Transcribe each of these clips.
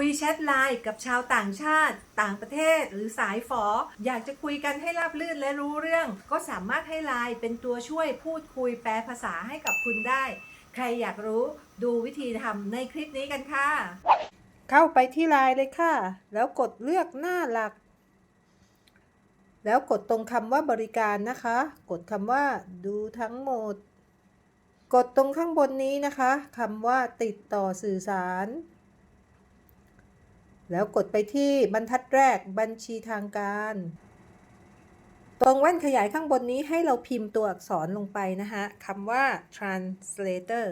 คุยแชทไลน์กับชาวต่างชาติ ต่างประเทศหรือสายฝอ อยากจะคุยกันให้ราบรื่นและรู้เรื่อง ก็สามารถให้ไลน์เป็นตัวช่วยพูดคุยแปลภาษาให้กับคุณได้ ใครอยากรู้ดูวิธีทำในคลิปนี้กันค่ะ เข้าไปที่ไลน์เลยค่ะ แล้วกดเลือกหน้าหลัก แล้วกดตรงคำว่าบริการนะคะ กดคำว่าดูทั้งหมด กดตรงข้างบนนี้นะคะคำว่าติดต่อสื่อสาร แล้วกดไปที่บรรทัดแรกบัญชีทางการ ตรงแว่นขยายข้างบนนี้ให้เราพิมพ์ตัวอักษรลงไปนะคะคำว่า translator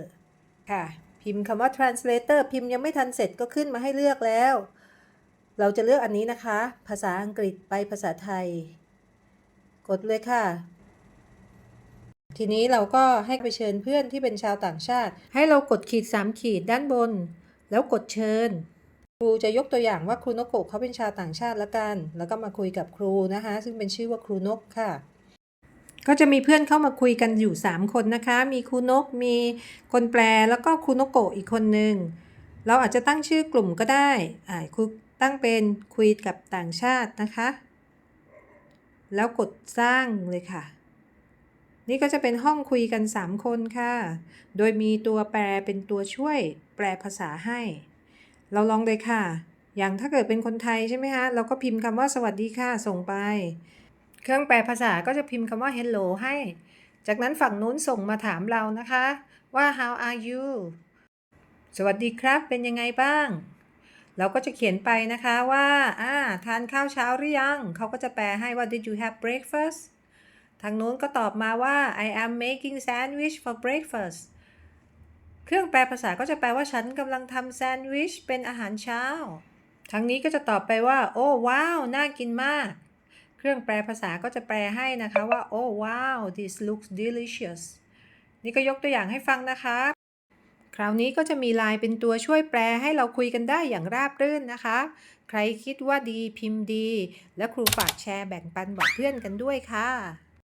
ค่ะ พิมพ์คำว่า translator พิมพ์ยังไม่ทันเสร็จก็ขึ้นมาให้เลือกแล้ว เราจะเลือกอันนี้นะคะ ภาษาอังกฤษไปภาษาไทย กดเลยค่ะทีนี้เราก็ให้ไปเชิญเพื่อนที่เป็นชาวต่างชาติ ให้เรากดขีด 3 ขีดด้านบน แล้วกดเชิญ ครูจะยกตัวอย่างว่าครูนกโกเขาเป็นชาวต่างชาติละกัน แล้วก็มาคุยกับครูนะคะ ซึ่งเป็นชื่อว่าครูนกค่ะ ก็จะมีเพื่อนเข้ามาคุยกันอยู่ 3 คนนะคะ มีครูนก มีคนแปล แล้วก็ครูนกโกอีกคนหนึ่ง เราอาจจะตั้งชื่อกลุ่มก็ได้ อ่าครูตั้งเป็นคุยกับต่างชาตินะคะ แล้วกดสร้างเลยค่ะ นี่ก็จะเป็นห้องคุยกัน 3 คนค่ะ โดยมีตัวแปลเป็นตัวช่วยแปลภาษาให้ เราลองเลยค่ะ อย่างถ้าเกิดเป็นคนไทยใช่ไหมคะ เราก็พิมพ์คำว่าสวัสดีค่ะ ส่งไป เครื่องแปลภาษาก็จะพิมพ์คำว่า hello ให้ จากนั้นฝั่งนู้นส่งมาถามเรานะคะ ว่า how are you สวัสดีครับ เป็นยังไงบ้าง เราก็จะเขียนไปนะคะว่าอ่าทานข้าวเช้าหรือยัง เขาก็จะแปลให้ว่า did you have breakfast ทางนู้นก็ตอบมาว่า I am making sandwich for breakfast เครื่องแปลภาษาก็จะแปลว่าฉันกำลังทำแซนด์วิชเป็นอาหารเช้าทางนี้ก็จะตอบไปว่า โอ้ว้าว น่ากินมาก เครื่องแปลภาษาก็จะแปลให้นะคะว่า โอ้ว้าว this looks delicious นี่ก็ยกตัวอย่างให้ฟังนะคะ คราวนี้ก็จะมีไลน์เป็นตัวช่วยแปลให้เราคุยกันได้อย่างราบรื่นนะคะ ใครคิดว่าดีพิมพ์ดี และครูฝากแชร์แบ่งปันบอกเพื่อนกันด้วยค่ะ